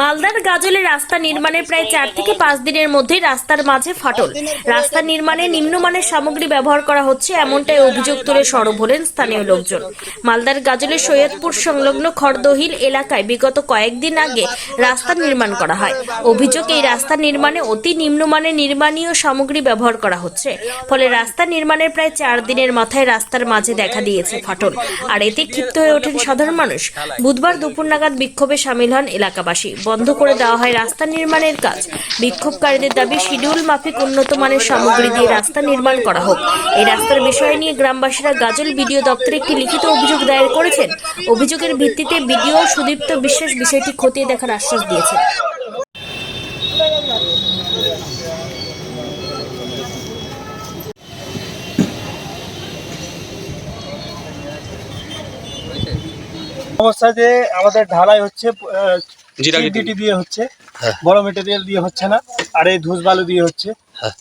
মালদার গাজলে রাস্তা নির্মাণের প্রায় চার থেকে পাঁচ দিনের মধ্যেই রাস্তার মাঝে ফাটল। রাস্তা নির্মাণে নিম্নমানের সামগ্রী ব্যবহার করা হচ্ছে, এমনটাই অভিযোগ তুলে সরব হলেন স্থানীয় লোকজন। মালদার গাজলের সৈয়দপুর সংলগ্ন খড়দহিল এলাকায় বিগত কয়েকদিন আগে রাস্তা নির্মাণ করা হয়। অভিযোগ, এই রাস্তা নির্মাণে অতি নিম্নমানের নির্মাণীয় সামগ্রী ব্যবহার করা হচ্ছে। ফলে রাস্তা নির্মাণের প্রায় চার দিনের মাথায় রাস্তার মাঝে দেখা দিয়েছে ফাটল। আর এতে ক্ষিপ্ত হয়ে ওঠেন সাধারণ মানুষ। বুধবার দুপুর নাগাদ বিক্ষোভে সামিল হন এলাকাবাসী। বন্ধ করে দেওয়া হয় রাস্তা নির্মাণের কাজ। বিক্ষোভকারীদের দাবি, শিডিউল মাফিক উন্নত মানের সামগ্রী দিয়ে রাস্তা নির্মাণ করা হোক। এই রাস্তার বিষয় নিয়ে গ্রামবাসীরা গাজল বিডিও দপ্তরে একটি লিখিত অভিযোগ দায়ের করেছেন। অভিযোগের ভিত্তিতে বিডিও সুদীপ্ত বিশ্বাস বিষয়টি খতিয়ে দেখার আশ্বাস দিয়েছেন। সমস্যা যে আমাদের ঢালাই হচ্ছে। জিটি দিয়ে হচ্ছে। হ্যাঁ। বড় মেটেরিয়াল দিয়ে হচ্ছে না আর এই ধুস বালু দিয়ে হচ্ছে। হ্যাঁ।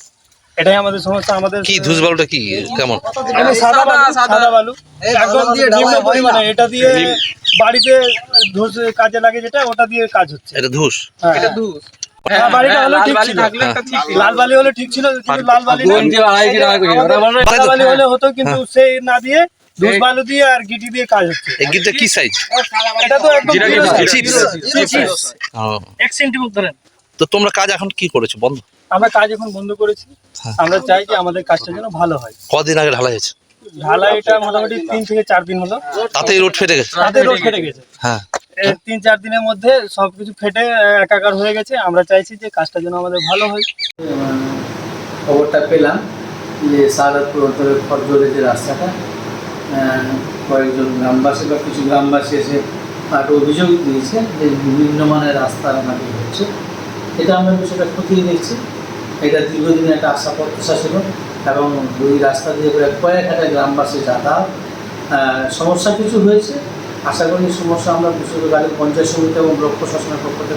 এটাই আমাদের সমস্যা আমাদের কি ধুস বালুটা কি? কেমন? মানে সাদা বালু সাদা। বালু। একদম নিম্ন পরিমাণে এটা দিয়ে বাড়িতে ধুস কাজে লাগে যেটা ওটা দিয়ে কাজ হচ্ছে। এটা ধুস? হ্যাঁ। বাড়িটা হলে ঠিক ছিল। লাল বালি হলে ঠিক ছিল কিন্তু লাল বালি হলে হতো কিন্তু সেই না দিয়ে ধুস বালু দিয়ে আর গিটি দিয়ে কাজ হচ্ছে। এই গিটটা কি সাইজ এটা তো একদম জিরা চিপস চিপস। এক সেন্টিমিটার ধরেন। তো তোমরা কাজ এখন কি করেছ? বন্ধ। আমরা কাজ এখন বন্ধ করেছি। হ্যাঁ। আমরা চাই যে আমাদের কাজটা যেন ভালো হয়। কদিন আগে ঢালাই হয়েছে? ঢালাইটা মোটামুটি তিন থেকে চার দিন হলো। তাতেই রোড ফেটে গেছে? তাতে রোড ফেটে গেছে। হ্যাঁ। তিন চার দিনের মধ্যে সবকিছু ফেটে একাকার হয়ে গেছে। আমরা চাইছি যে কাজটা যেন আমাদের ভালো হয়। খবরটা পেলাম যে সাহাদাতপুর অঞ্চলের খরজোরে যে রাস্তাটা কয়েকজন গ্রামবাসী বা কিছু গ্রামবাসী এসে তার অভিযোগ দিয়েছে যে বিভিন্ন মানের রাস্তা নাকি হচ্ছে। এটা আমরা বিষয়টা খতিয়ে দেখছি। এটা দীর্ঘদিনের একটা আশা প্রত্যাশা ছিল এবং ওই রাস্তা দিয়ে প্রায় কয়েক হাজার গ্রামবাসী যাতায়াত সমস্যা কিছু হয়েছে। আশা করি সমস্যা আমরা বিশেষ গাড়ির পঞ্চায়েত সমিতি এবং ব্লক প্রশাসনের পক্ষ থেকে